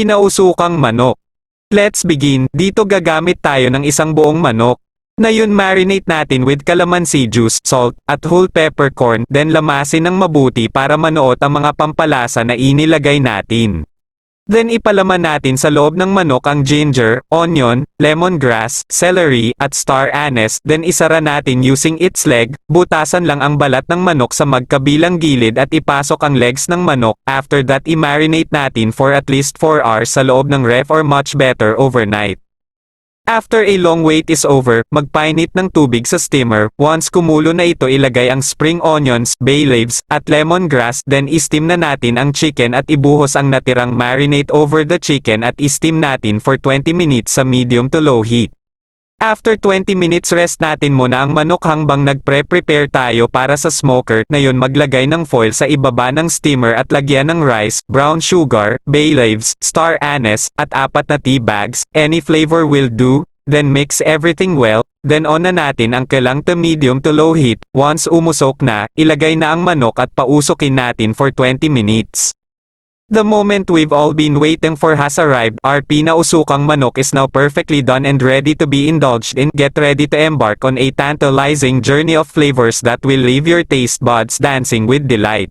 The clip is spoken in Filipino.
Pinausukang manok. Let's begin, dito gagamit tayo ng isang buong manok. Na yun marinate natin with calamansi juice, salt, at whole peppercorn, then lamasin ng mabuti para manuot ang mga pampalasa na inilagay natin. Then ipalaman natin sa loob ng manok ang ginger, onion, lemongrass, celery, at star anise, then isara natin using its leg, butasan lang ang balat ng manok sa magkabilang gilid at ipasok ang legs ng manok, after that i-marinate natin for at least 4 hours sa loob ng ref or much better overnight. After a long wait is over, magpainit ng tubig sa steamer. Once kumulo na ito ilagay ang spring onions, bay leaves, at lemongrass, then istim na natin ang chicken at ibuhos ang natirang marinate over the chicken at istim natin for 20 minutes sa medium to low heat. After 20 minutes rest natin muna ang manok hanggang nagpre-prepare tayo para sa smoker, na yun maglagay ng foil sa ibaba ng steamer at lagyan ng rice, brown sugar, bay leaves, star anise, at apat na tea bags, any flavor will do, then mix everything well, then on na natin ang kelang to medium to low heat, once umusok na, ilagay na ang manok at pausukin natin for 20 minutes. The moment we've all been waiting for has arrived, our pinausukang manok is now perfectly done and ready to be indulged in. Get ready to embark on a tantalizing journey of flavors that will leave your taste buds dancing with delight.